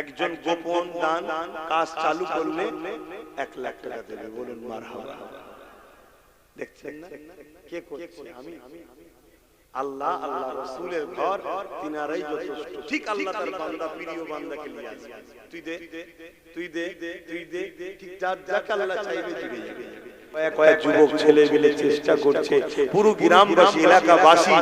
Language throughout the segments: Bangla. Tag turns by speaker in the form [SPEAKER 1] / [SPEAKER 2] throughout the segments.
[SPEAKER 1] একজন গোপন দান কাজ চালু করলে এক লাখ টাকা দেবে। বলুন মার হাওয়া দেখছেন না? কে করছে? আমি। আল্লাহ আল্লাহ রসুলের ঘর তিনারাই যথেষ্ট। ঠিক আল্লাহ তার বান্দা প্রিয় বান্দাকে নিয়ে আসবে তুই দে তুই দে তুই দে ঠিক যার যাকে আল্লাহ চাইবে। জুড়ে যাবে। কয়েক কয়েক যুবক ছেলে মিলে চেষ্টা করছে। পুরো গ্রামবাসী এলাকাবাসী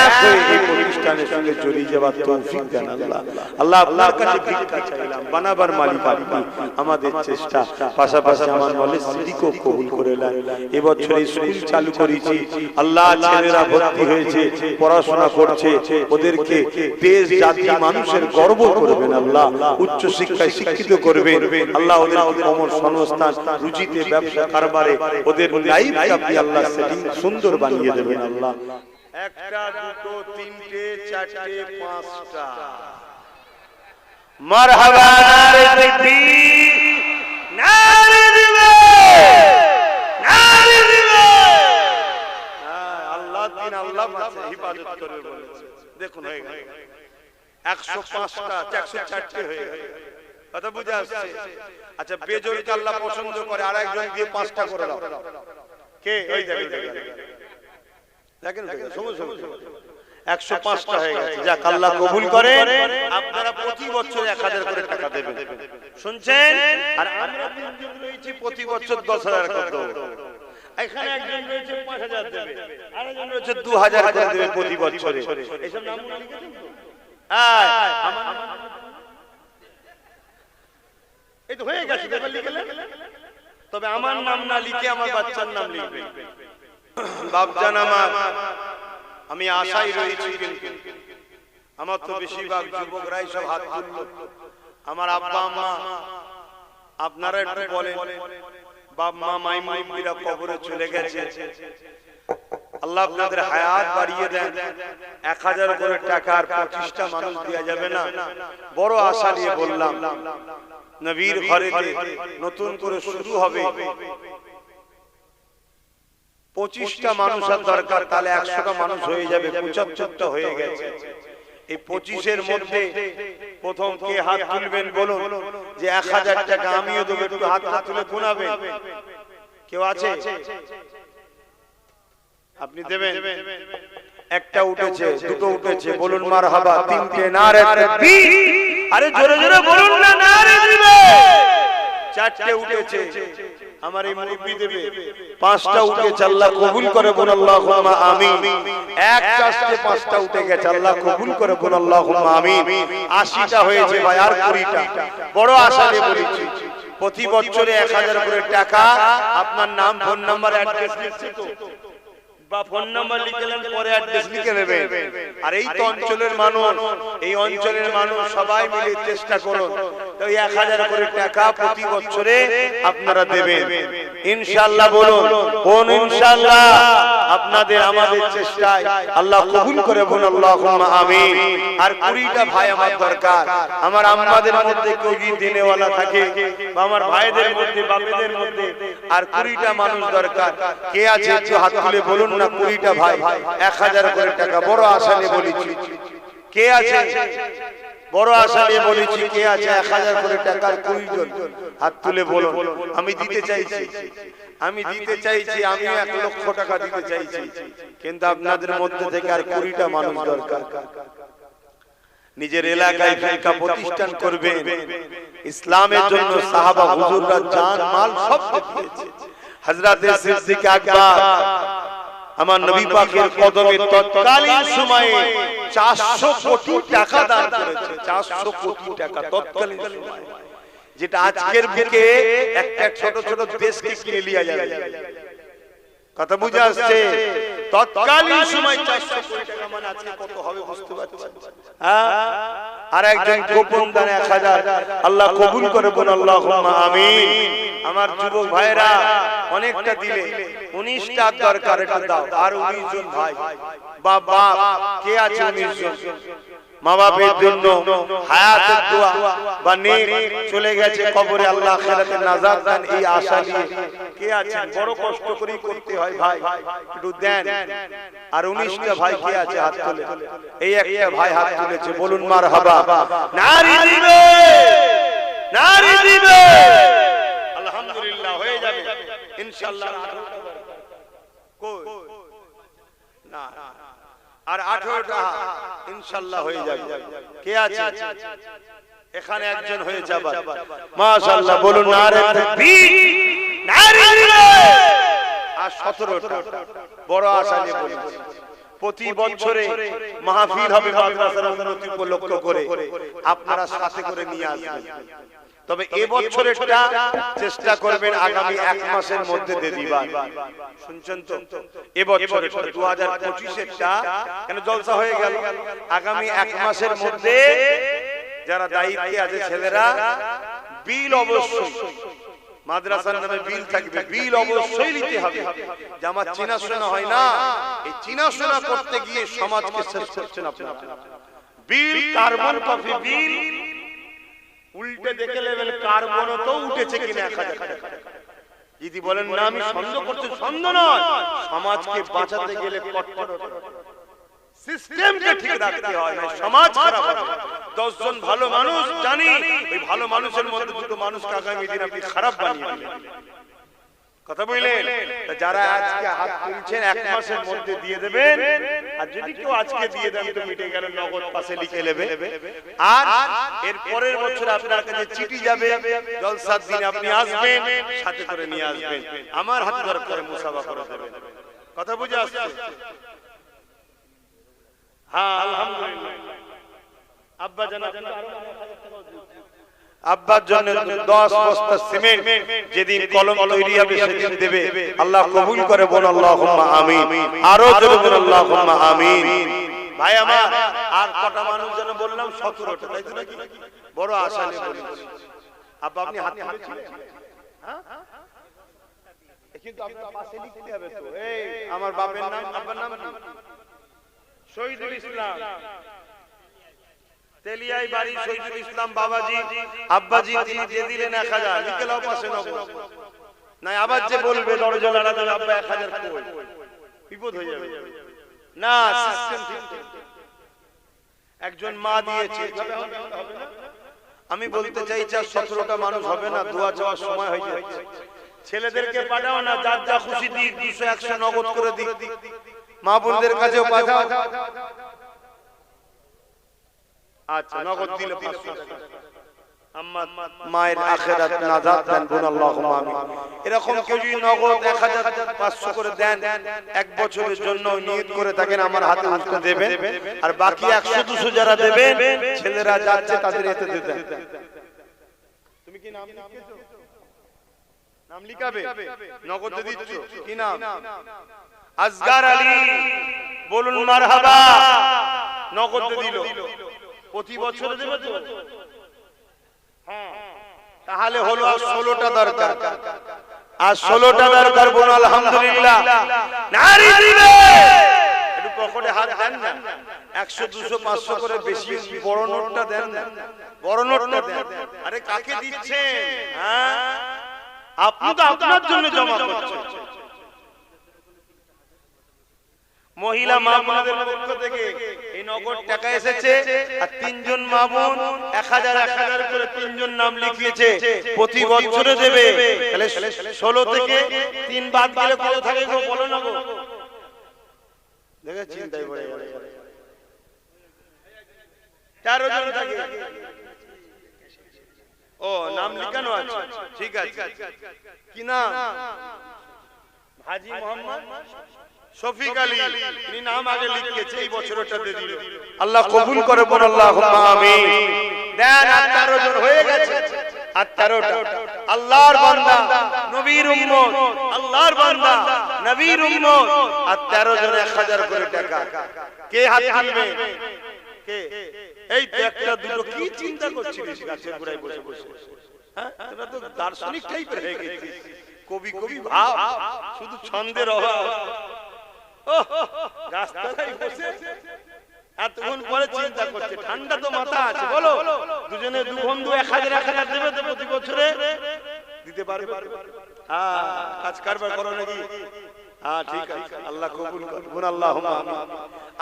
[SPEAKER 1] এক হয়ে এই প্রতিষ্ঠানের সঙ্গে জড়িয়ে যাওয়ার তৌফিক দেন আল্লাহ। আল্লাহ। আপনার কাছে ভিক্ষা চাইলাম। বানাবার মালিক আপনি। আমাদের চেষ্টা। পাশাপাশি আমার নলেজ সিটিকেও কবুল করে নেন। এবছর স্কুল চালু করেছি। আল্লাহ ছেলেরা ভর্তি হয়েছে পড়াশোনা করছে। ওদেরকে দেশ জাতি মানুষের গর্ব করবেন আল্লাহ উচ্চ শিক্ষায় শিক্ষিত করবেন আল্লাহ। ওদের সংস্থান রুচিতে ব্যবসা কারবারে ওদের লাইফ আপনি আল্লাহ সেটিং সুন্দর বানিয়ে দেবেন আল্লাহ। একটা দুটো তিনটে চারটে পাঁচটা। মারহাবা নারে তাকবীর নারে দিবে। নারে দিবে। হ্যাঁ, আল্লাহ দিন আল্লাহ মাঝে হিফাজত করে বলেছে। দেখুন হয়ে গেল। একশো পাঁচটা একশো চারটে হয়ে গেল। কথা বুঝে আসছে? আচ্ছা বেজোরকে আল্লাহ পছন্দ করে আর একজন দিয়ে পাঁচটা করে দাও। কে? ওই দেখেন দেখেন সময় একশো পাঁচটা হয়ে গেছে। যাক আল্লাহ কবুল করে আপনারা প্রতি বছর এক হাজার করে টাকা দেবেন। শুনছেন? আর আমরা তিনজন রয়েছি প্রতি বছর দশ হাজার করে দেবো এখানে একজন রয়েছে পাঁচ হাজার দেবে আরেকজন রয়েছে দু হাজার করে দেবে প্রতি বছরে। এসব নাম লিখেছেন তো? আমার- এই তো হয়ে গেছে লিখলেন তবে আমার নাম না লিখে আমার বাচ্চার নাম লিখবে। বাপজান আমার আমি আশাই রয়েছি কিন্তু। আমার তো বেশিরভাগ যুবকরাই সব হাত তুলল। আমার আব্বা আম্মা আপনারা একটু বলেন। বাপ মা মাই মুরব্বীরা কবরে চলে গেছে। আল্লাহ আপনাদের হায়াত বাড়িয়ে দেন। এক হাজার করে টাকার পঁচিশটা মানুষ দেওয়া যাবে না। বড় আশা নিয়ে বললাম। নবীর ঘরেতে নতুন করে শুরু হবে। পঁচিশটা মানুষের দরকার তাহলে একশোটা মানুষ হয়ে যাবে পঁচাত্তরটা হয়ে গেছে। এই পঁচিশের মধ্যে প্রথম কে হাত তুলবেন বলুন যে এক হাজার টাকা আমিও দেবো একটু হাতটা তুলে গুনাবেন কেউ আছে? আপনি দেবেন। একটা উঠেছে দুটো উঠেছে বলুন মার হাবা তিনটে তাকবীর আরে জোরে জোরে বলুন না চারটে উঠেছে। আমার এই মুরব্বি দেবে। পাঁচটা উঠেছে আল্লাহ কবুল করে বল আল্লাহুম্মা আমিন। এক চাষতে পাঁচটা উঠে গেছে আল্লাহ কবুল করে বল আল্লাহুম্মা আমিন। 80টা হয়েছে ভাই আর 20টা বড় আশা নিয়ে বলেছি। প্রতি বছরে 1000 করে টাকা আপনার নাম ফোন নাম্বার অ্যাড্রেস লিখছি তো। বা ফোন নাম্বার লিখলেন পরে অ্যাড্রেস লিখে নেবেন আর এই তো অঞ্চলের মানুষ এই অঞ্চলের মানুষ সবাই মিলে চেষ্টা করুন। তো এক হাজার করে টাকা প্রতি বছরে আপনারা দেবেন। ইনশাআল্লাহ বলুন কোন ইনশাআল্লাহ আপনাদের আমাদের চেষ্টায় আল্লাহ কবুল করে বলুন আল্লাহুম্মা আমিন। আর কুড়িটা ভাই আমার দরকার। আমার আমাদের মধ্যে কেউ যদি দিনেওয়ালা থাকে। বা আমার ভাইদের মধ্যে বাপেদের মধ্যে। আর কুড়িটা মানুষ দরকার কে আছে একটু হাত তুলে বলুন না কুড়িটা ভাই? এক হাজার করে টাকা। বড় আশা বলেছি। কে আছে? বড় বলেছি কে আছে? এক হাজার করে টাকার কুড়ি জন। হাত তুলে বলুন। আমি দিতে চাইছি। আমি দিতে চাইছি আমি এক লক্ষ টাকা দিতে চাইছি। কিন্তু আপনাদের মধ্যে থেকে আর কুড়িটা মানুষ দরকার। নিজের এলাকায় প্রতিষ্ঠান করবেন। ইসলামের জন্য সাহাবা হুজুররা জান, মাল সব দিয়েছে সিদ্দিক আকবর আমার নবী পাকের কদমে তৎকালীন সময়ে 400 কোটি টাকা দান করেছে। 400 কোটি টাকা তৎকালীন সময়ে। যেটা আজকের বুকে একটা ছোট ছোট দেশকে কিনে লিয়া যাবে কথা বুঝে আসছে? তৎকালীন সময় 400 কোটি টাকা মানে আজকে কত হবে বুঝতে পারছেন? হ্যাঁ আর একজন গোপন দান 1000 আল্লাহ কবুল করে বল আল্লাহ আমিন। আমার যুবক ভাইরা অনেকটা দিলে 19টা দরকার দাও। আর 19 জন ভাই বাবা কে আছে 19 জন মা বাপের জন্য হায়াতের দোয়া বা নেক চলে গেছে কবরে আল্লাহ আখিরাতে নাজাত দান এই আশা নিয়ে কে আছেন? বড় কষ্ট করেই করতে হয় ভাই। একটু দেন। আর 19টা ভাই কে আছে হাত তুলে। এই একটা ভাই হাত তুলেছে বলুন মারহাবা। নারী দিবে! নারী দিবে! আলহামদুলিল্লাহ হয়ে যাবে। ইনশাআল্লাহ কই? না না। আর আঠারোটা ইনশাল্লাহ হয়ে যাবে। কে আছে? এখানে একজন হয়ে যাবে মাশাআল্লাহ বলুন নারে তাকবীর নারে আর সতেরোটা। বড় আশা নিয়ে প্রতি বছরে মাহফিল হবে মাদ্রাসার উন্নতি উপলক্ষ করে। আপনারা সাথে করে নিয়ে আসবেন। তবে এবছরেরটা চেষ্টা করবেন আগামী এক মাসের মধ্যে দিয়ে দিবার শুনছেন তো? এবছরের দু হাজার পঁচিশেরটা কেন জলসা হয়ে গেল? আগামী এক মাসের মধ্যে যারা দায়িত্বে আছে ছেলেরা বিল অবশ্যই। মাদ্রাসার নামে বিল থাকবে। বিল অবশ্যই নিতে হবে। যে আমার চেনাশোনা হয় না। এই চেনাশোনা করতে গিয়ে সমাজকে শেষ করছেন আপনারা। Bill carbon copy bill? উল্টে দেখে লেভেল কার্বন তো উঠেছে কিনা একা দেখা। যদি বলেন, না, আমি সন্দেহ করছি, সন্দেহ নয় সমাজকে বাঁচাতে গেলে কট্টর সিস্টেমকে ঠিক রাখতে হয় না সমাজ খারাপ। দশজন ভালো মানুষ, জানি, ওই ভালো মানুষের মধ্যে দুটো মানুষকে আগামী দিন আপনি খারাপ বানিয়ে। কথা বললেন? যারা আজকে হাত তুলছেন এক মাসের মধ্যে দিয়ে দেবেন। আর যদি কেউ আজকে দিয়ে দেন তো মিটে গেল নগদ পাশে লিখে নেবে। আর এর পরের বছর আপনার কাছে চিঠি যাবে। জলসার দিনে আপনি আসবেন সাথে করে নিয়ে আসবেন। আমার হাত ধরে করে মুসাফা করে দেবেন। কথা বুঝে আসছে? হ্যাঁ আলহামদুলিল্লাহ। আব্বা জানা আব্বার জন্য দশ বস্তা সিমেন্ট যেদিন কলম তৈরি হবে সেদিন দেবে। আল্লাহ কবুল করে বল আল্লাহ আমিন। আরও জোরে বল আল্লাহ আমিন। ভাই আমার আর কটা মানুষ যেন বললাম সতেরোটা তাই তো নাকি? বড় আশা নিয়ে আব্বা আপনি হাত তুলেছিলেন হ্যাঁ? কিন্তু আপনার পাশে লিখতে হবে তো। এই আমার বাপের নাম আব্বার নাম শহীদুল ইসলাম। তেলিয়াই বাড়ি শহীদুল ইসলাম বাবাজি আব্বাজি তিনি দিয়ে দিলেন এক হাজার। লিখে লাও পাশে নব না আবার যে বলবে দরজা লাড়া দেবে আব্বা এক হাজার কই? বিপদ হয়ে যাবে। না সিস্টেম ঠিক একজন মা দিয়েছে? আমি বলতে চাইছি আর সতেরোটা মানুষ হবে না দোয়া চাওয়ার সময় হয়ে যাচ্ছে। ছেলেদেরকে পাঠাও না যার যা খুশি দিক দুশো একশো নগদ করে দিক। মা বোনদের কাছেও পাঠাও। আচ্ছা নগদ দিলে পাঁচশো টাকা। আম্মা মায়ের আখেরাত নাজাত দেন বোন আল্লাহুম্মা আমিন। এরকম কেউ যদি নগদ 1500 করে দেন এক বছরের জন্য নিয়ত করে থাকেন আমার হাতে উঠতে দেবেন আর বাকি 100 200 যারা দেবেন ছেলেরা যাচ্ছে তাদের এতে দেবেন তুমি কি নাম লিখেছো? নাম লিখাবে? নগদ দিচ্ছ। কি নাম? আসগার আলী। বলুন মারহাবা। নগদ দিল। প্রতি বছর দেবে তো? হ্যাঁ। তাহলে হলো আর ষোলোটা দরকার। আর ষোলোটা দরকার বোন আলহামদুলিল্লাহ। নারী দিবে! একটু পকেটে হাত দেন না। একশো দুশো পাঁচশো করে বেশি বড় নোটটা দেন না। বড় নোটটা দেন। আরে কাকে দিচ্ছেন? হ্যাঁ? আপনি তো আপনার জন্য জমা করছেন। মহিলা মা বোনদের পক্ষ থেকে এই নগদ টাকা এসেছে আর তিনজন মা বোন এক হাজার এক হাজার করে তিনজন নাম লিখিয়েছে। প্রতি বছরে দেবে। তাহলে ষোলো থেকে তিন বাদ গেলে কত থাকে বলো না দেখে চিন্তায় পড়ে তেরো জন থাকে। ও, নাম লিখানো আছে। ঠিক আছে। কি নাম? হাজি মোহাম্মদ? শফিক আলী তিনি নাম আগে লিখিয়েছে এই বছরটাতে দিল। আল্লাহ কবুল করে বল আল্লাহুম্মা আমিন। দেন আর 13 জন হয়ে গেছে। আর 13টা আল্লাহর বান্দা নবীর উম্মত। আল্লাহর বান্দা নবীর উম্মত। আর 13 জন 1000 করে টাকা। কে হাত তুলবে? কে? এই একটা দুটো কি চিন্তা করছিলিস গাছের গোড়ায় বসে বসে। হ্যাঁ? তোরা তো দার্শনিক টাইপের হয়ে গেছিস। কবি কবি ভাব। শুধু ছন্দের অভাব। ওহ, বসে এতক্ষণ পরে চিন্তা করছে ঠান্ডা তো মাথা আছে বলো? দুজনে দু বন্ধু এক হাজার এক হাজার দেবে তো প্রতি বছরে? দিতে পারবে হ্যাঁ কাজ কারবার করো নাকি? হ্যাঁ ঠিক আছে। আল্লাহ কবুল করুন। আমিন।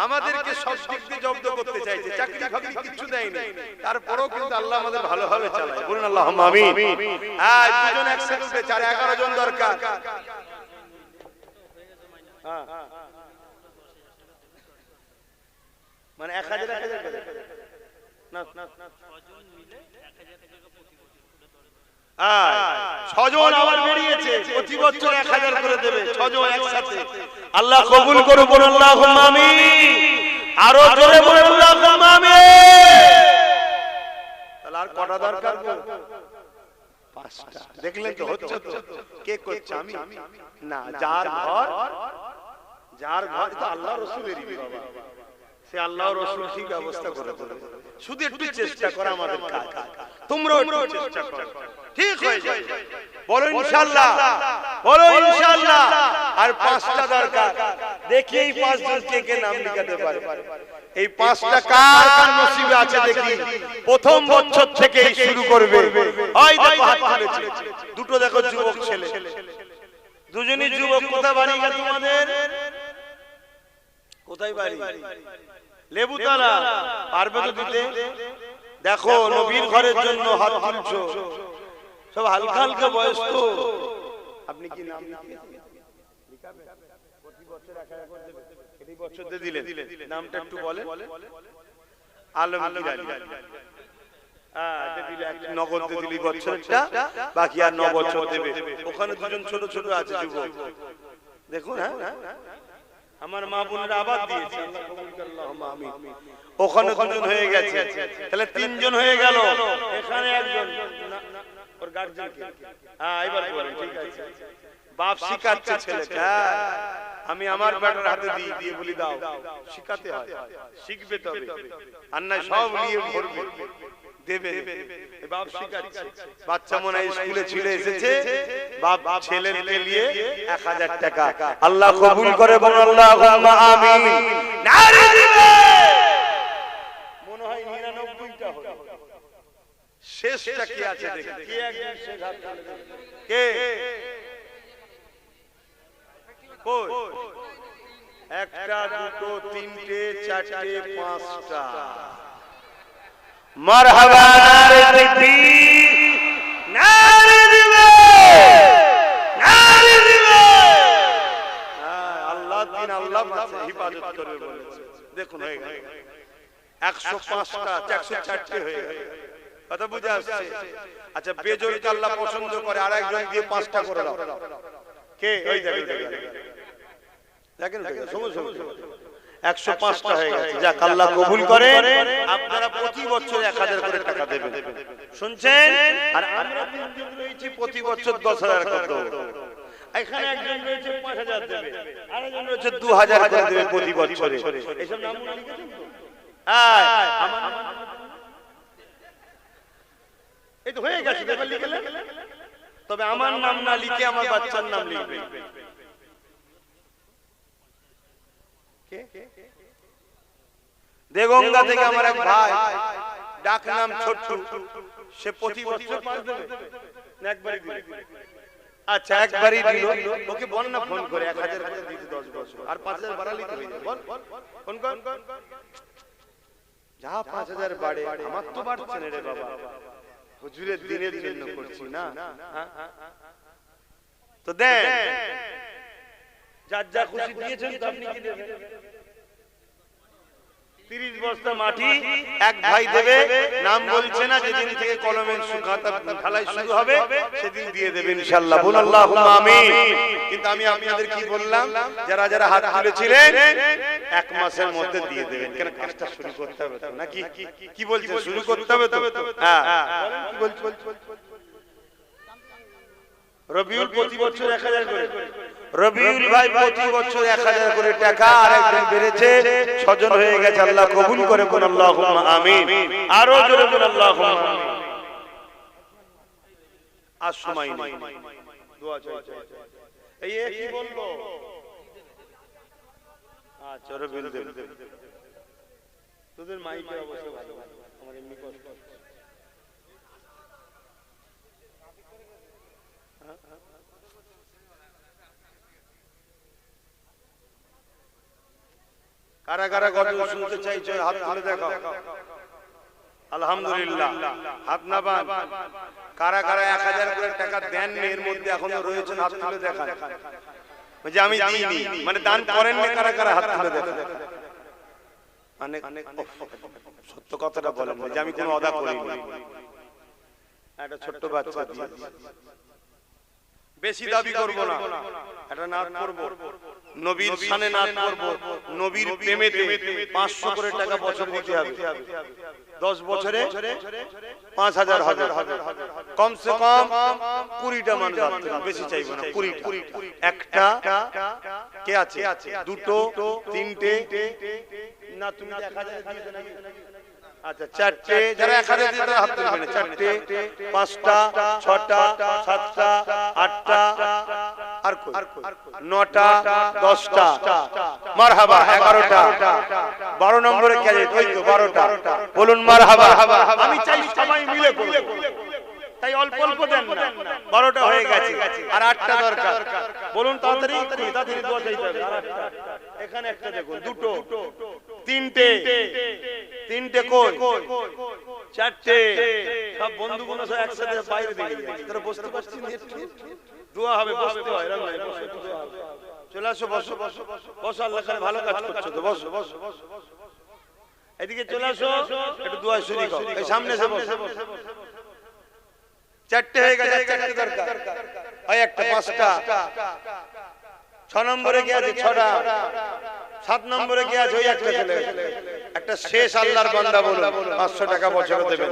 [SPEAKER 1] আমাদেরকে সব দিক দিয়ে জব্দ করতে চাইছে। চাকরি ফাকরি কিছু দেয়নি। তারপরেও কিন্তু আল্লাহ আমাদের ভালোভাবে চালায়। বলুন আল্লাহুম্মা আমিন। হ্যাঁ দুজন একসাথে চার এগারো জন দরকার হ্যাঁ। মানে এক হাজার এক হাজার করে? না না না আয়, ছজন আবার বেরিয়েছে। প্রতি বছর এক হাজার করে দেবে। ছজন একসাথে। আল্লাহ কবুল আল্লাহ আমি আরও জোরে আল্লাহ আমি তাহলে আর কটা দরকার পাঁচটা। দেখলেন তো হচ্ছে কে করছে আমি? না যার ঘর যার ঘর তো আল্লাহ রসুলেরই বাবা। সে আল্লাহ রসুল ঠিক ব্যবস্থা করে দেবে। শুধু একটু চেষ্টা করা আমাদের কাজ। একটু চেষ্টা করো। ঠিক হয়ে যাবে বলো ইনশাআল্লাহ। বলো ইনশাআল্লাহ। আর পাঁচটা দরকার। দেখি এই পাঁচজন কে কে নাম লিখাতে পারে। এই পাঁচটা কার কার নসিবে আছে দেখি। প্রথম বছর থেকে শুরু করবে। ওই দেখো হাত তুলেছে দুটো দেখো যুবক ছেলে। দুজনই যুবক কোথায় বাড়ি গেল তোমাদের? কোথায় বাড়ি? লেবুতলা। পারবে তো দিতে? দেখো নবীর ঘরের জন্য হাত তুলছো। সব হালকা হালকা বয়স তো আপনি কি নাম প্রতি বছর এক হাজার করে প্রতি বছর দিয়ে নামটা একটু বলেন। আলমগীর আলী। হ্যাঁ, দিলে নগদ দিয়ে দিলি বছরটা বাকি আর ন বছর দেবে। ওখানে দুজন ছোট ছোট আছে যুবক। দেখুন হ্যাঁ? আমার মা বোনেরা আবার দিয়েছে। ওখানে দুজন হয়ে গেছে। তাহলে তিনজন হয়ে গেল। এখানে একজন। ওর গার্জেন হ্যাঁ এবার বলেন ঠিক আছে। বাপ শিখাচ্ছে ছেলেকে। হ্যাঁ, আমি আমার বেটার হাতে দিয়ে দিয়ে বলি দাও। শিখাতে হয়। শিখবে তবে। আর না সব নিয়ে ভরবে। দেবে বাপ শিখাচ্ছে বাচ্চা মনে স্কুলে ছিলে এসেছে। বাপ ছেলেকে নিয়ে এক হাজার টাকা। আল্লাহ কবুল করে বলুন আল্লাহ আমিন। নারী দিবে মনে হয় নিরানব্বইটা হলো। শেষটা কি আছে দেখি? কে একজন শেষ হাত কে? কই? একটা দুটো তিনটে চারটে পাঁচটা। মারহাবা নারে তাকবীর আল্লাহ দিন আল্লাহ মাঝে হিফাজত করবে বলেছে। হয়ে আচ্ছা বেজোরকে আল্লাহ পছন্দ করে আর একজন দিয়ে পাঁচটা করে দাও। কে? ওই দেখেন দেখেন। দেখেন সময় একশো পাঁচটা হয়ে গেছে। যাক আল্লাহ কবুল আপনারা প্রতি বছর এক হাজার করে টাকা দেবেন। শুনছেন? আর আমরা তিনজন রয়েছি প্রতি বছর দশ হাজার করে দেবো। এখানে একজন রয়েছে পাঁচ হাজার দেবে। আরেকজন রয়েছে দু হাজার করে দেবে প্রতি বছরে। এসব নাম লিখেছেন তো? এই তো হয়ে গেছে লিখলেন তবে আমার নাম না লিখে আমার বাচ্চার নাম লিখবে। দেগঙ্গা থেকে আমার এক ভাই ডাক নাম ছোট্টু। সে প্রতি বছর পাঁচ দেবে। না একবারই দিবে আচ্ছা একবারই দিল। ওকে বল না ফোন করে এক হাজার করে দিতে দশ বছর। আর পাঁচ হাজার বাড়ালি তো বল ফোন কর। যা পাঁচ হাজার বাড়ে আমার তো বাড়ছে না রে বাবা। হুজুরের দিনের জন্য করছি না? তো দেন। যার যা খুশি দিয়েছেন আপনি কি দেবেন? তিরিশ বস্তা মাটি এক ভাই দেবে। নাম বলছে না যেদিন থেকে কলমের ঢালাই শুরু হবে সেদিন দিয়ে দেবেন ইনশাআল্লাহ। বল আল্লাহুম্মা আমিন। কিন্তু আমি আপনাদের কি বললাম? যারা যারা হাত তুলেছিলেন এক মাসের মধ্যে দিয়ে দেবেন। কেন কাজটা শুরু করতে হবে নাকি? কি বলছে? শুরু করতে হবে তো? হ্যাঁ। বলছে। রবিউল প্রতি বছর এক হাজার করে। রবিউল ভাই প্রতি বছর এক হাজার করে টাকা আর একজন বেড়েছে। ছজন হয়ে গেছে আল্লাহ কবুল করে কোন আল্লাহ আমিন। আরও জোরে কোন আল্লাহ আর সময় নেই। দোয়া চাই। এই কি বলল? আচ্ছা রবিউল দেব। তোদের মাইকের অবস্থা ভালো। আমার এমনি কষ্ট। কারা কারা গজল শুনতে চাইছো, হাত দেখো আলহামদুলিল্লাহ, হাত না কারা এক হাজার করে টাকা দেন এর মধ্যে এখনও রয়েছেন, হাত তুলে দেখান। যে আমি মানে দান করেন না কারা হাত তুলে মানে সত্য কথাটা বলেন যে আমি কোনো অদা করিনি। একটা ছোট্ট বাচ্চা বেশি দাবি করব না এটা নাচ করব। নবীর সানে নাচ করব নবীর প্রেমেতে পাঁচশো করে টাকা বছর দিতে হবে। দশ বছরে পাঁচ হাজার হবে। কমসে কম কুড়িটা মানুষ আসতে হবে, বেশি চাইব না কুড়িটা। একটা কে আছে? দুটো তিনটে না তুমি এক হাজার দিয়েছ নাকি? আচ্ছা চারটে যারা হাত চারটে পাঁচটা ছটা সাতটা আটটা আর নটা দশটা। মার হাবা এগারোটা। বারো নম্বরে কে ওই তো বারোটা। বলুন মার হাবা আমি চাই সবাই মিলে তাই অল্প অল্প দেন না। বারোটা হয়ে গেছে। আর আটটা দরকার। বলুন তাড়াতাড়ি তাড়াতাড়ি দোয়া চাইতে হবে এখানে একটা দেখুন দুটো। তিনটে তিনটে কই? চারটে। সব বন্ধুগুলো সব একসাথে বাইরে বসতে পারছিস না। দোয়া হবে, বসতে হয়। বসো। চলে আসো, বসো। বসো বসো আল্লাহ খানে ভালো কাজ করছ তো, বসো। বসো এদিকে চলে আসো। একটু দোয়া শুনি এই সামনে বসো। চারটে হয়ে গেছে চারটে দরকার। ওই একটা, পাঁচটা। ছ নম্বরে আছে ছটা। সাত নম্বরে কি আছে ওই একটা ছেলে একটা শেষ আল্লাহর বান্দা বলুন। পাঁচশো টাকা বছরে দেবেন।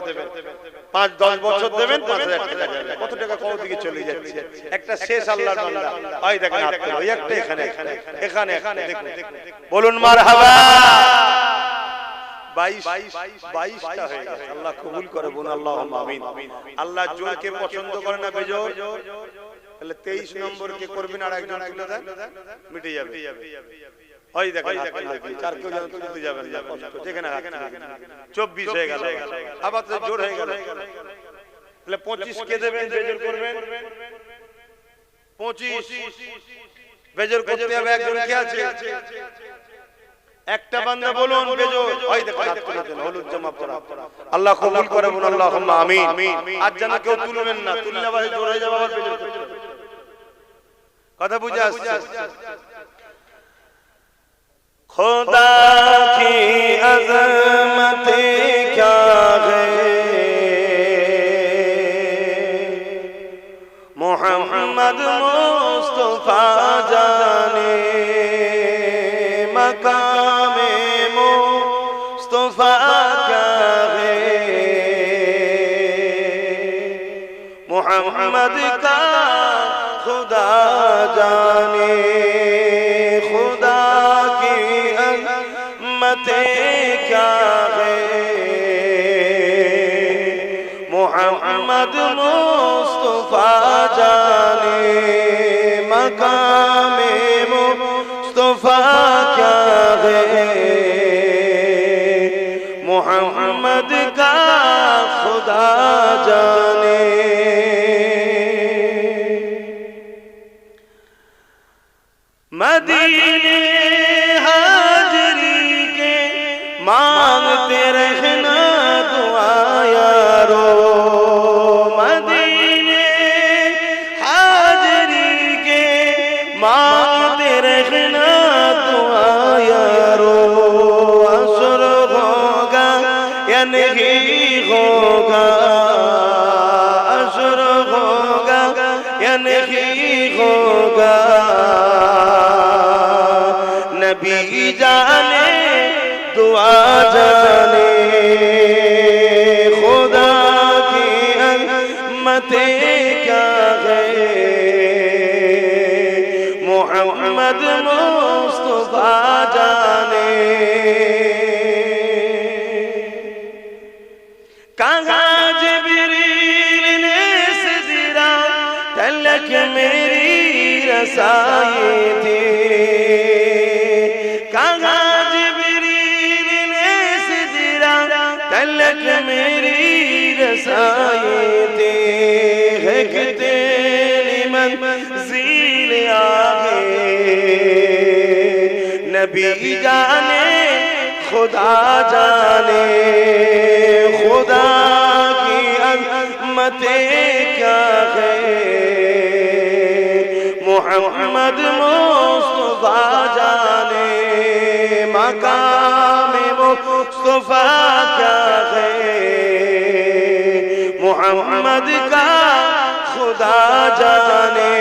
[SPEAKER 1] পাঁচ দশ বছর দেবেন পাঁচ হাজার টাকা যাবে। কত টাকা কত দিকে চলে যাচ্ছে? একটা শেষ আল্লাহর বান্দা। ওই দেখেন। ওই একটা এখানে এখানে এখানে। দেখুন বলুন মার হাবা আল্লাহ কবুল করে বোন আল্লাহ আমিন। আল্লাহ জোরকে পছন্দ করে না বেজোর? তাহলে তেইশ নম্বর কে করবেন আর একজন মিটে যাবে। ওই দেখেন হাত তুলে দিয়েছে। আর কেউ যেন তুলতে যাবেন না কষ্ট। যেখানে হাত তুলে দিয়েছে। চব্বিশ হয়ে গেল। আবার তো জোর হয়ে গেল। তাহলে পঁচিশ কে দেবেন? বেজোর করবেন। পঁচিশ। বেজোর করতে হবে একজন। কে আছে? একটা বান্দা বলুন বেজো ওই দেখো হাত তুলে দেন হলুদ জামা পরা। আল্লাহ কবুল করে বলুন আল্লাহুম্মা আমিন। আজ যেন কেউ তুলবেন না তুললে আবার জোর হয়ে যাবে আবার বেজো কথা বুঝে আসছে। خدا کی عظمت کیا ہے؟ محمد مصطفیٰ جانے مقام مصطفیٰ کیا ہے۔ محمد کا خدا جانے محمد مصطفیٰ جانے مقام مصطفیٰ کیا ہے؟ محمد کا خدا جانے۔ مدینے حاضری کے مانگتے ہوگا۔ نبی جانے دعا جانے۔ خدا کی عظمتیں کیا گئے محمد مصطفیٰ جانے۔ तलक मेरी रसाई थी। कहाँ जबरील ने सिजरा, तलक मेरी रसाई थी। है कि तेरी मंजिल आगे। नबी जाने, खुदा जाने। खुदा محمد کا ہے محمد مصطفیٰ جانے مقام مصطفیٰ کیا محمد کا خدا جانے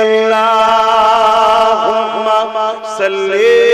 [SPEAKER 1] اللہم صلی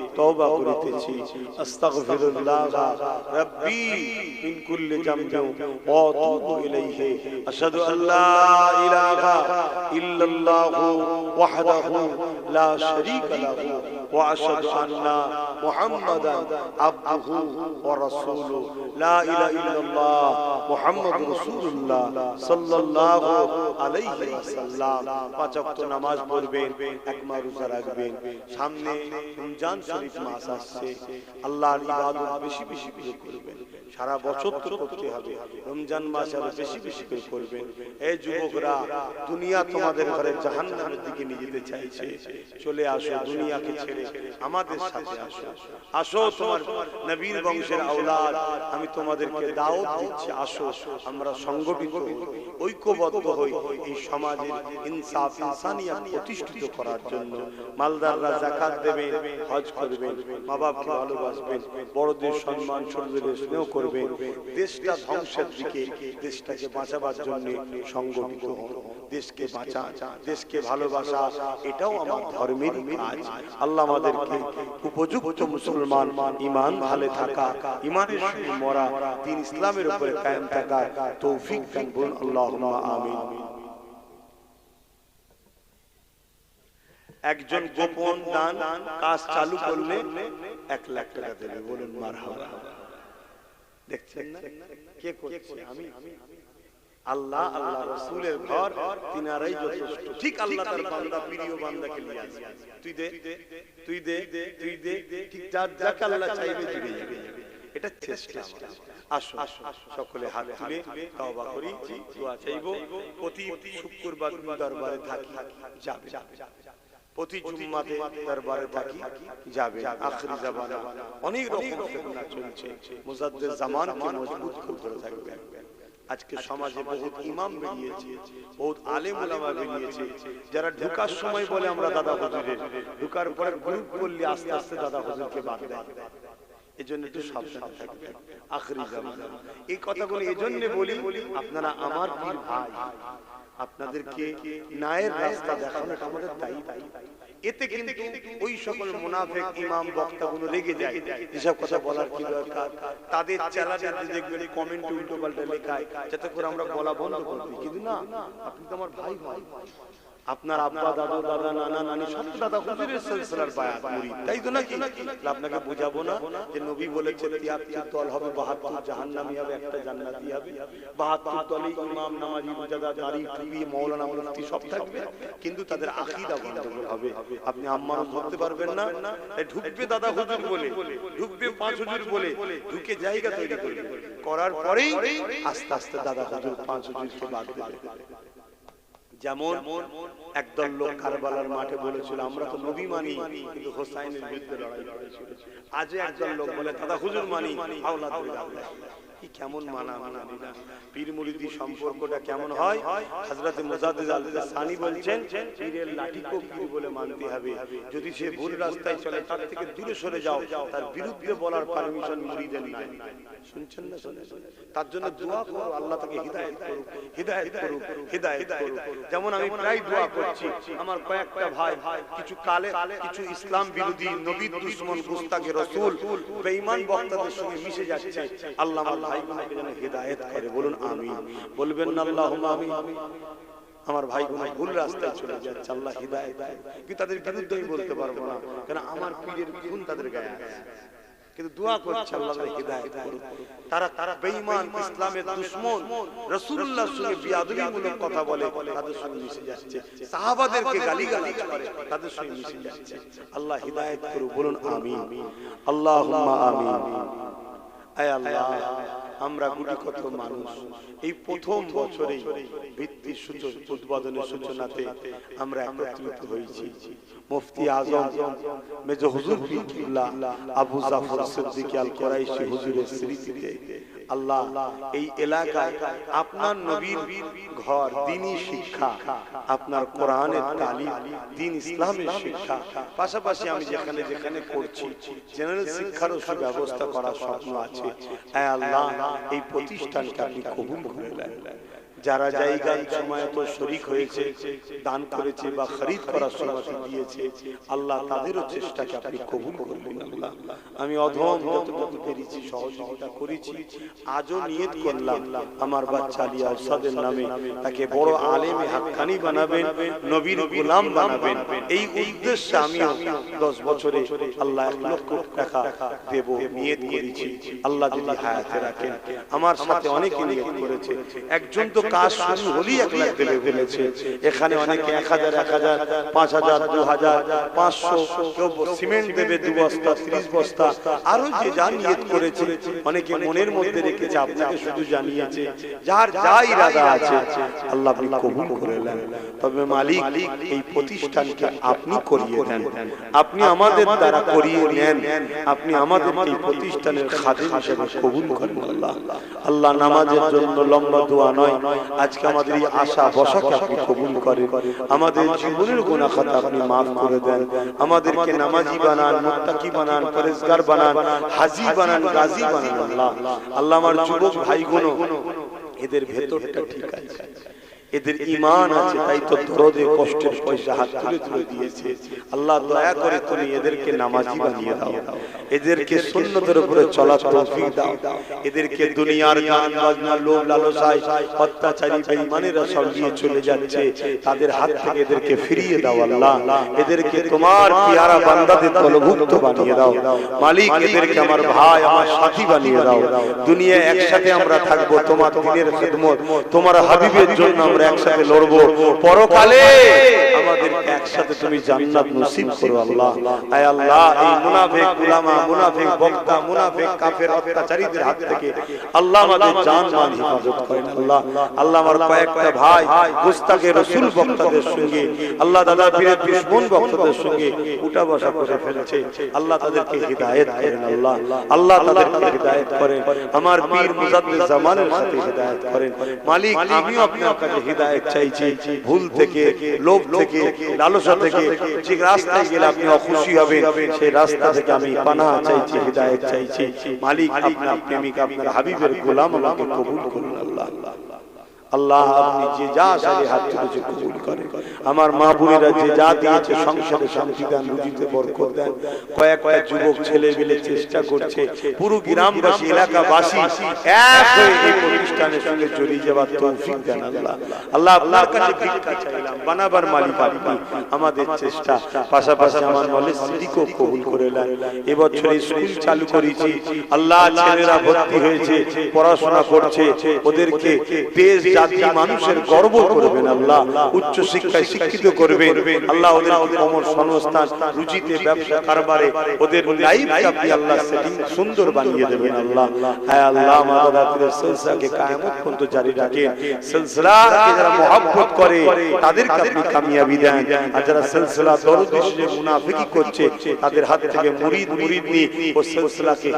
[SPEAKER 1] توبة করিতেছি استغفرুল্লাহ ربي من كل ذنب وأتوب إليه. أشهد أن لا إله إلا الله وحده لا شريك له وأشهد أن محمدا عبده ورسوله. সারা বছর করবেন। এই যুবকরা, দুনিয়া তোমাদের ঘরে জাহান্নামের দিকে নিয়ে যেতে চাইছে। চলে আসো দুনিয়াকে ছেড়ে আমাদের সাথে আসো। আসো তোমার নবীর বংশের আওলাদ। আমি তোমাদেরকে দাওয়াত দিচ্ছি, আসো, আমরা সংগঠিত হই ঐক্যবদ্ধ হই এই সমাজের ইনসাফ ইনসানিয়াত প্রতিষ্ঠিত করার জন্য। মালদাররা যাকাত দেবেন হজ করবেন মা বাপকে ভালোবাসবেন বড়দের সম্মান ছোটদের স্নেহ করবেন দেশটা ধ্বংসের দিকে, দেশটাকে বাঁচাবার জন্য সংগঠিত হন দেশকে বাঁচা দেশকে ভালোবাসা এটাও আমার ধর্মের কাজ। আল্লাহ আমাদেরকে উপযুক্ত মুসলমান ইমান ভালে থাকা ইমানের সঙ্গে মরা দিন ইসলামের উপরে কায়েম থাকা তৌফিক দান বলুন আল্লাহুম্মা আমিন। একজন গোপন দান কাজ চালু করলে এক লাখ টাকা দেবে। বলুন মারহাবা। দেখছেন না? কে করছে? আমি। আল্লাহ আল্লাহ রসুলের ঘর তিনারাই যথেষ্ট। ঠিক আল্লাহ তার বান্দা প্রিয় বান্দাকে নিয়ে আসবে। তুই দে তুই দে তুই দে ঠিক যার যাকে আল্লাহ চাইবে জুড়ে যাবে। এটা চেষ্টা। আসো সকলে হাত তুলে তওবা করি দোয়া চাইব। প্রতি শুক্রবার দরবারে থাকি যাবে। প্রতি জুম্মাতে দরবারে থাকি যাবে। আখরি জামানা। অনেক রকম ফিতনা চলছে। মুজাদ্দিদ জামানকে মজবুত করে ধরে থাকবে। আজকে সমাজে বহুত ইমাম বেরিয়েছে বহুত আলেম ওলামা বেরিয়েছে যারা ঢুকার সময় বলে আমরা দাদা হুজুরের ঢুকার পরে গ্রুপ করলে আস্তে আস্তে দাদা হুজুরকে বাদ দেয়। এজন্য একটু সাবধান থাকবেন। আখরি জামানা। এই কথাগুলো এজন্য বলি আপনারা আমার পীর ভাই। আপনাদেরকে ন্যায়ের রাস্তা দেখানো আমাদের দায়িত্ব এতে কিন্তু ওই সকল মুনাফেক, ইমাম, বক্তাগুলো রেগে যায়। এসব কথা বলার কি দরকার? তাদের চ্যানেলে দেখবেন কমেন্ট উল্টো পাল্টা লেখায়, যাতে করে আমরা বলা বন্ধ করবি কিন্তু না, আপনি তো আমার ভাই ভাই আপনার আব্বা, দাদু, দাদা, নানা, নানি সব দাদা হুজুরের সিলসিলার বায়াত মুরিদ তাই তো নাকি? আপনাকে না যে নবী বলেছে 73 দল হবে 72 জাহান্নামী হবে, একটা জান্নাতি হবে। 72 দলে ইমাম, নামাজি মুজাদা দাড়ি মাওলানা, মুফতি সব থাকবে, কিন্তু তাদের আকীদা গন্ডগোল হবে। আপনি আম্মানও ধরতে পারবেন না ঢুকবে দাদা হুজুর বলে, ঢুকবে পাঁচ হুজুর বলে, ঢুকে জায়গা তৈরি করবে। করার পরেই আস্তে আস্তে দাদা হুজুর পাঁচ হুজুরকে বাদ দেবে। যেমন একদল লোক কারবালার মাঠে বলেছিল আমরা তো নবী মানি কিন্তু হোসাইনের বিরুদ্ধে লড়াই করেছিল। আজ একদল লোক বলে দাদা হুজুর মানি আওলাদ আল্লাহ। কি কেমন মানা মানা না। পীর মুরিদি সম্পর্কটা কেমন হয়? হযরত মুজাদ্দিদ আল সানি বলছেন পীরের লাঠিকেও পীর বলে মানতে হবে। যদি সে ভুল রাস্তায় চলে তার থেকে দূরে সরে যাও। তার বিরুদ্ধে বলার পারমিশন মুরিদের নাই। শুনছেন না শুনছেন তার জন্য দোয়া করো আল্লাহ তাকে হিদায়াত করুক হিদায়াত করুক হিদায়াত করুক। যেমন আমি প্রায় দোয়া করছি আমার কয়েকটা ভাই কিছু কালে কিছু ইসলাম বিরোধী নবী দুশ্মন গুস্তাকে রাসূল বেঈমান বক্তাদের সঙ্গে মিশে যাচ্ছে আল্লাহ আল্লাহ আমার ভাইগুলোকে যেন হিদায়াত করে, বলুন আমিন। বলবেন না, আল্লাহুম্মা আমিন। আমার ভাই কোনো ভুল রাস্তায় চলে যাচ্ছে, আল্লাহ হিদায়াত দেয় কিন্তু তাদের বিরুদ্ধে আমি বলতে পারব না কারণ আমার পীরের খুন তাদের গায়ে আছে। কিন্তু দোয়া করছে আল্লাহ হিদায়াত তারা তারা বেঈমান, ইসলামের সঙ্গে কথা বলে, তাদের সঙ্গে মিশে যাচ্ছে। সাহাবাদেরকে করে, তাদের সঙ্গে মিশে যাচ্ছে। আল্লাহ হিদায়াত করুন বলুন আমিন। আল্লাহুম্মা আমিন। আয় আল্লাহ। আমরা গুটি কত মানুষ। এই প্রথম বছরে ভিত্তির সূচনা উদ্বোধনের সূচনাতে আমরা একত্রিত হয়েছি। মুফতি আজম, মেজর হুজুর ফিকুল্লাহ আবু জাফর সিদ্দিক আল কোরাইশি হুজুরের স্মৃতিতে আল্লাহ এই এলাকায় আপনার নবীর ঘর, দিনী শিক্ষা, আপনার কোরআনের তালিম, দিন ইসলামের শিক্ষা, পাশাপাশি আমি যেখানে যেখানে করছি জেনারেল শিক্ষারও সুব্যবস্থা করার স্বপ্ন আছে। আল্লাহ এই প্রতিষ্ঠানকে আপনি কবুল করে নেন যারা জায়গায় সময় শরিক হয়েছে, দান করেছে বা খরিদ করার সময় দিয়েছে, আল্লাহ তাদেরও চেষ্টাকে আপনি কবুল করবেন আল্লাহ। আমি অধম যতটুকু পেরেছি, সহযোগিতা করেছি, আজও নিয়ত করলাম, আমার বাচ্চা আলী আরশাদের নামে তাকে বড় আলেমে হাক্কানি বানাবেন, নবীর গোলাম বানাবেন। এই উদ্দেশ্যে আমিও দশ বছরে আল্লাহ এক লক্ষ টাকা দেব, নিয়ত করেছি। আল্লাহ যদি হায়াতে রাখেন, আমার সাথে অনেকে নিয়ত করেছে। একজন তো কাজ শুরু হলেই এক লাখ দেবে ফেলেছে। এখানে অনেকে এক হাজার এক হাজার, পাঁচ হাজার, দু হাজার, পাঁচশো, কেউ সিমেন্ট দেবে দু বস্তা, ত্রিশ বস্তা। আরও যে নিয়ত করেছে, অনেকে মনের মধ্যে রেখেছে, আপনাকে শুধু জানিয়েছে, যার যা ইরাদা আছে, আল্লাহ আপনি কবুল তবে মালিক, এই প্রতিষ্ঠানকে আপনি করিয়ে দেন। আপনি আমাদের দ্বারা করিয়ে নেন। আপনি আমাদের এই প্রতিষ্ঠানের খাদেম হিসেবে কবুল করেন আল্লাহ। আল্লাহ নামাজের জন্য লম্বা দোয়া নয় আজকে আমাদের এই আশা বসাকে আপনি কবুল করেন। আমাদের জীবনের গোনা খাতা আপনি মাফ করে দেন। আমাদেরকে নামাজি বানান মুত্তাকি বানান পরেজগার বানান হাজি বানান গাজী বানান আল্লাহ। আল্লাহ আমার যুবক ভাইগুলো এদের ভেতরটা ঠিক আছে। এদের ইমান আছে তাই তো দরদে কষ্টের পয়সা হাত তুলে তুলে দিয়েছে। আল্লাহ দয়া করে তুমি এদেরকে নামাজি বানিয়ে দাও। এদেরকে সুন্নতের উপরে চলার তৌফিক দাও। এদেরকে দুনিয়ার গান বাজনা লোভ লালসায় অত্যাচারী বেঈমানেরা সব নিয়ে চলে যাচ্ছে। তাদের হাত থেকে এদেরকে ফিরিয়ে দাও আল্লাহ। এদেরকে তোমার পিয়ারা বান্দাদের দলভুক্ত বানিয়ে দাও। মালিক এদেরকে আমার ভাই আমার সাথী বানিয়ে দাও। দুনিয়া একসাথে আমরা থাকব তোমার দিনের খিদমত তোমার হাবিবের জন্য আমরা একসাথে লড়বো। পরকালে আমাদের একসাথে তুমি জান্নাত নসিব করো আল্লাহ। আয় আল্লাহ, এই মুনাফিক উলামা, মুনাফিক বক্তা, মুনাফিক কাফের অত্যাচারীদের হাত থেকে আল্লাহ আমাদের জান মান হেফাজত করেন আল্লাহ। আল্লাহ আমার কয়েকটা ভাই গুস্তাকে রাসূল বক্তাদের সঙ্গে, আল্লাহ দাদা পীরের দুশমন বক্তাদের সঙ্গে উঠা বসা করে ফেলেছে। আল্লাহ তাদেরকে হিদায়াত করেন আল্লাহ। আল্লাহ তাদেরকে হিদায়াত করেন। আমার পীর মুজাদ্দিদ জামানের সাথে হিদায়াত করেন। মালিক, আমিও আপনার কাছে হিদায়াত চাইছি ভুল থেকে লোভ থেকে লালসা থেকে যে রাস্তায় গেলে আপনি অখুশি হবেন। সেই রাস্তা থেকে আমি পানা চাইছি হিদায়ত চাইছি। মালিক আপনার প্রেমিক আপনার হাবিবের গোলাম আমাকে কবুল করুন আল্লাহ। আল্লাহ আপনি যে যা সাথে হাত তুলেছে কবুল করেন। আমার মা বোনেরা যে যা দিয়েছে, সংসারে শান্তি দেন রুজিতে বরকত দেন। কয়েক কয়েক যুবক, ছেলে মিলে চেষ্টা করছে। পুরো গ্রামবাসী, এলাকাবাসী এক হয়ে এই প্রতিষ্ঠানের সঙ্গে জড়িয়ে যাওয়ার তৌফিক দেন আল্লাহ। আল্লাহ আপনার কাছে ভিক্ষা চাইলাম, বানাবার মালিক আপনি। আমাদের চেষ্টা। পাশাপাশি আমার নলেজ সিটিকেও কবুল করে নেন। এবছর স্কুল চালু করেছি। আল্লাহ ছেলেরা ভর্তি হয়েছে, পড়াশোনা করছে। ওদেরকে দেশ জাতি মানুষের গর্ব করবেন আল্লাহ, উচ্চ শিক্ষায় শিক্ষিত করবেন। আল্লাহ ওদের কমর সংস্থান রুচিতে ব্যবসা, কারবারে ওদের লাইফকে আপনি আল্লাহ সুন্দর বানিয়ে দেবেন আল্লাহ। হ্যাঁ আল্লাহ আমাদের সিলসিলাকে জারি যারা করে কামিয়াবি দেন। আর যারা সিলসিলা দরদ হিসেবে মুনাফিকি করছে, তাদের হাত থেকে মুরিদ মুরিদ নিয়ে ও সিলসিলাকে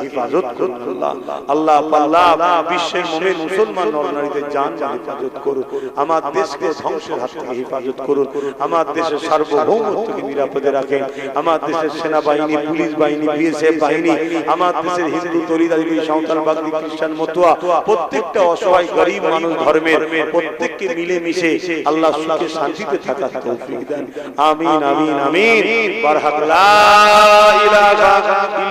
[SPEAKER 1] করুন আল্লাহ। আল্লাহ আল্লাহ বিশ্বের মুসলমান নরনারীদের জান হেফাজত করুন। আমার দেশকে ধ্বংসের হাত থেকে হেফাজত করুন। আমার দেশের সার্বভৌমত্বকে নিরাপদে রাখেন। আমার দেশের সেনাবাহিনী, পুলিশ বাহিনী, বিএসএফ বাহিনী, আমার দেশের হিন্দু তরিদারি সাঁওতাল বাগদি, খ্রিস্টান, মতুয়া, প্রত্যেকটা অসহায় গরিব মানুষ ধর্মের প্রত্যেককে মিলে মিশে আল্লাহ সুখে শান্তিতে থাকার তৌফিক দেন। আমিন আমিন আমিন। বারহাত লা ইলাহা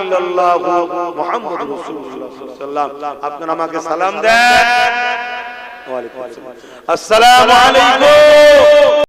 [SPEAKER 1] ইল্লাল্লাহু মুহাম্মাদুর রাসূলুল্লাহ সাল্লাল্লাহু আলাইহি ওয়াসাল্লাম। আপনারা আমাকে সালাম দেন। আসসালামু আলাইকুম।